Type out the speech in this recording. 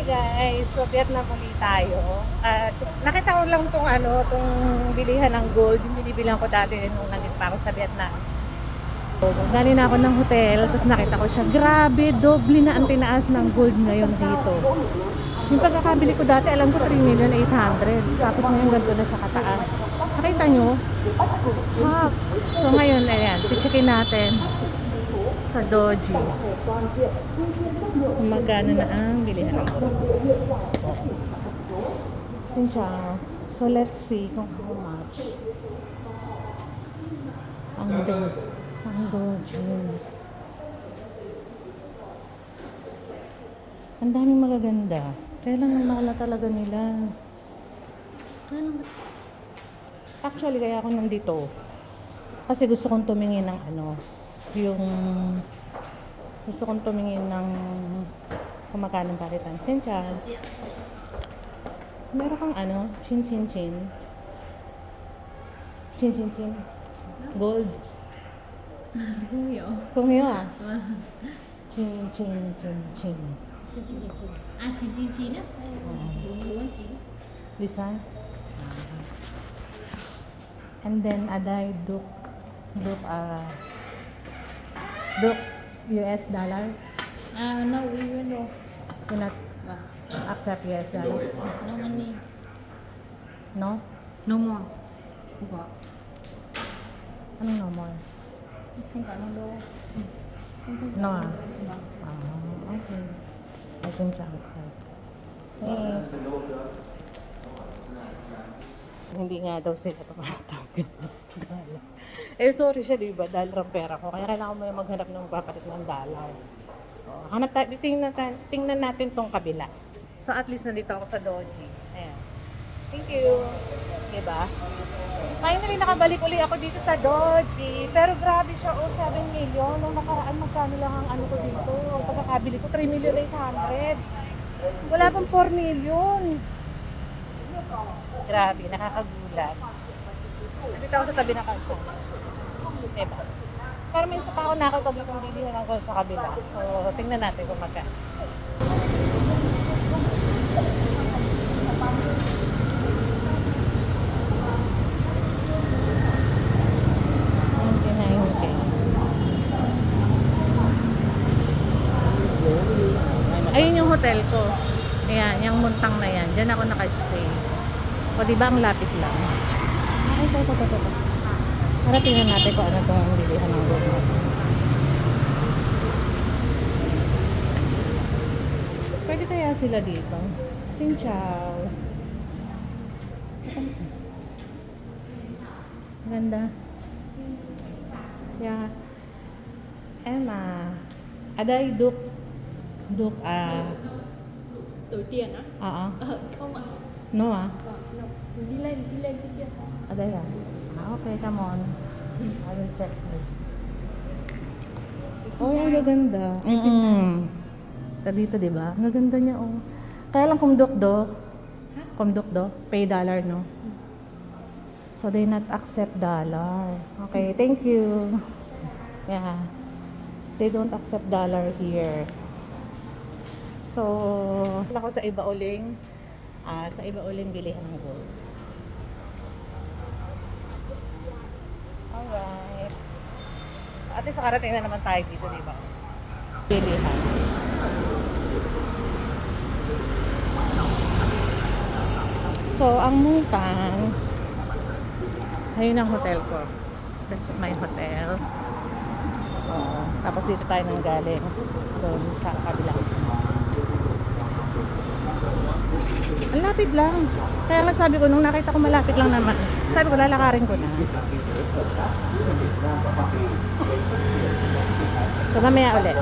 Hi guys, so Vietnam ulit tayo. At nakita ko lang tong ano, tong bilihan ng gold. Yung binibilang ko dati nung nandito pa ako sa Vietnam. So, galing na ako ng hotel, tapos nakita ko siya. Grabe, doble na ang tinaas ng gold ngayon dito. Yung pagkakabili ko dati, alam ko 3 million 800. Tapos ngayon ganito na sa kataas. Nakita nyo? Ha. So ngayon, ayan, checkin natin sa Doji. Magkano na ang bilihan gold. Sinchang. So let's see kung how much. Ang do ang Doji. Ang daming magaganda. Kaya lang ang mahal na talaga nila. Actually, kaya ako nandito. Kasi gusto kong tumingin ng ano, yung gusto kong tumingin ng kung magkano ang palitan. Sincha, meron kang ano, chin chin chin. Chin chin chin. Gold. Kung yun ah. Chin chin chin chin. chín chín à chín chín chín á bốn bốn chín This one. And then Aday Duk Duk uh Duk US dollar. à no even đâu Do not accept US dollar. no money No? no more có Anong no more? bằng đô không thanh No ah. vâng Ah, okay. I can try accept. Thanks. Hindi nga daw sila tumatawag. dollar. eh, sorry siya, di ba? Dollar ang pera ko. Kaya kailangan mo na maghanap ng papalit ng dollar. Oh, hanap tayo, tingnan, tingnan natin tong kabila. So, at least nandito ako sa Doji. Ayan. Thank you. Diba? Finally, nakabalik uli ako dito sa Doji. Pero grabe siya, oh, 7 million. Nung nakaraan, magkano lang ang ano ko dito. Ang pagkakabili ko, 3 million 800. Wala pang 4 million. Grabe, nakakagulat. Nandito ako sa tabi ng kalsada. Diba? Pero isa pa ako nakakag itong bili ng gold sa kabila. So, tingnan natin kung magkano. Ayun yung hotel ko. Ayan, yung muntang na yan. Diyan ako nakastay. O di ba ang lapit lang? Ay, ito, ito, ito, ito. Para tingnan natin kung ano itong bilihan ng natin. Pwede kaya sila dito? Xin chào. Ganda. Yeah. Emma. Aday Duk. Duk tiền á À à. ờ không ạ No ah. Lên đi lên trên kia Aday ah. Ah, okay, come on. I will check this. Oh, ang gaganda. Mm-mm. Ta dito, di ba? Ang gaganda niya, oh. Kaya lang kung dukdo, pay dollar, no? So, they not accept dollar. Okay, thank you. Yeah. They don't accept dollar here. So, ako sa iba uling, ah, sa iba uling bilihan ng gold. Alright. At least nakarating na naman tayo dito, di ba? Bilihan. So, ang mungkang, ayun ang hotel ko. That's my hotel. Oo. Tapos dito tayo nang galing. Doon sa kabila. Ang lapit lang. Kaya nga sabi ko, nung nakita ko malapit lang naman, sabi ko, lalakarin ko na. So, mamaya ulit.